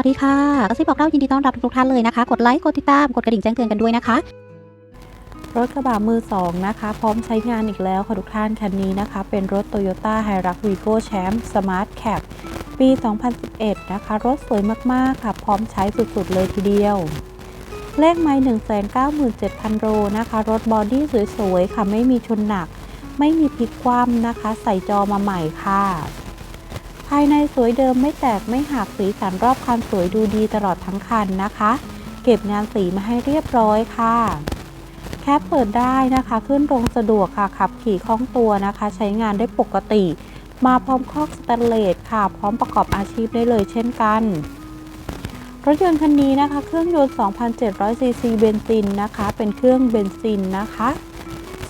วัสดีค่ะกระซิบบอกเล่ายินดีต้อนรับทุกท่านเลยนะคะ กดไลค์ กดติดตาม กดกระดิ่งแจ้งเตือนกันด้วยนะคะ รถกระบะมือ 2 นะคะ พร้อมใช้งานอีกแล้วค่ะทุกท่านคันนี้นะคะ เป็นรถ Toyota Hilux Vigo Champ Smart Cap ปี 2011 นะคะ รถสวยมาก ๆ ค่ะ พร้อมใช้สุด ๆ เลยทีเดียว เลขไม้197,000 โลนะคะ รถบอดี้สวย ๆ ค่ะ ไม่มีชนหนัก ไม่มีพลิกคว่ำนะคะ ใส่จอมาใหม่ค่ะ ภายในสวยเดิมไม่แตกไม่หักสีสันรอบคันสวยดูดีตลอดทั้งคันนะคะ เก็บงานสีมาให้เรียบร้อยค่ะ แคปเปิดได้นะคะ ขึ้นลงสะดวกค่ะขับขี่คล่องตัวนะคะ ใช้งานได้ปกติ มาพร้อมคอกสแตนเลสค่ะ พร้อมประกอบอาชีพได้เลยเช่นกัน รถยนต์คันนี้นะคะ เครื่องยนต์ 2,700ซีซีเบนซินนะคะ เป็นเครื่องเบนซินนะคะ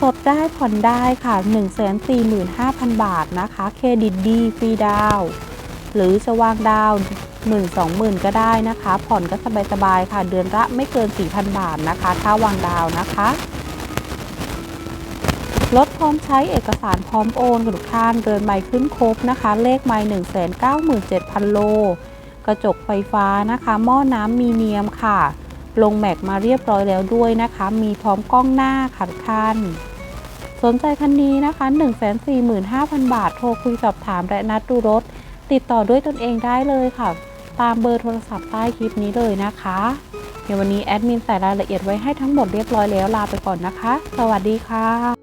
สดได้ผ่อนได้ค่ะ 145,000 บาทนะคะ เครดิตดีฟรีดาวหรือจะวางดาวน์หมื่นสองหมื่นก็ได้นะคะ ผ่อนก็สบายๆค่ะ เดือนละไม่เกิน 4,000 บาทนะคะ ถ้าวางดาวนะคะรถพร้อมใช้เอกสารพร้อมโอนค่ะทุกท่านเรือนไม้ขึ้นครบนะคะ เลขไม้197,000 โล กระจกไฟฟ้านะคะ หม้อน้ำมีเนียมค่ะ ลงแม็กมาเรียบร้อยแล้วด้วยนะคะ มีพร้อมกล้องหน้าขัดคัน สนใจคันนี้นะคะ 145,000 บาท โทรคุยสอบถามและนัดดูรถ ติดต่อด้วยตนเองได้เลยค่ะ ตามเบอร์โทรศัพท์ใต้คลิปนี้เลยนะคะเดี๋ยววันนี้แอดมินใส่รายละเอียดไว้ให้ทั้งหมดเรียบร้อยแล้วลาไปก่อนนะคะ สวัสดีค่ะ